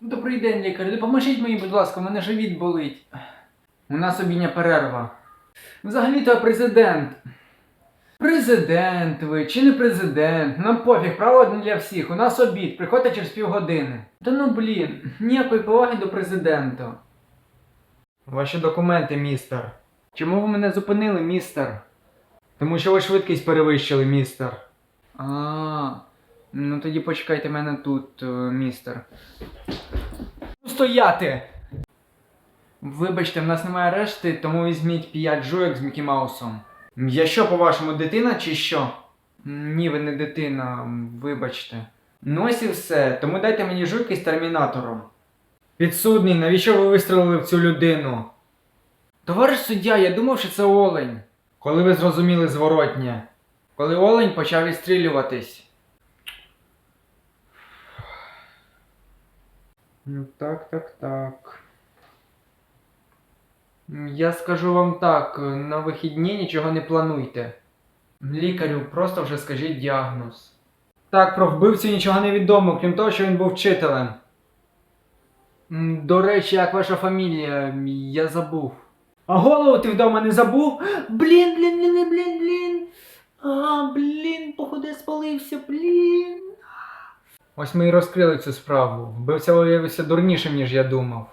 Добрий день, лікар. Допоможіть мені, будь ласка, у мене живіт болить. У нас обідня перерва. Взагалі-то президент. Президент ви чи не президент? Нам пофіг, правила одне для всіх. У нас обід, приходьте через півгодини. Та ну блін, ніякої поваги до президента. Ваші документи, містер. Чому ви мене зупинили, містер? Тому що ви швидкість перевищили, містер. А, ну тоді почекайте мене тут, е, містер. Стояти! Вибачте, в нас немає решти, тому візьміть 5 жуйок з Мікі Маусом. Я що, по-вашому, дитина чи що? Ні, ви не дитина, вибачте. Ну ось і все, тому дайте мені жуйки з термінатором. Підсудний, навіщо ви вистрелили в цю людину? Товариш суддя, я думав, що це олень. Коли ви зрозуміли зворотнє? Коли олень почав відстрілюватись. Так, так, так. Я скажу вам так, на вихідні нічого не плануйте. Лікарю, просто вже скажіть діагноз. Так, про вбивцю нічого не відомо, крім того, що він був вчителем. До речі, як ваша фамілія? Я забув. А голову ти вдома не забув? Блін, блін, блін, блін, блін. А, блін, походу спалився, блін. Ось ми і розкрили цю справу. Вбивця виявився дурнішим, ніж я думав.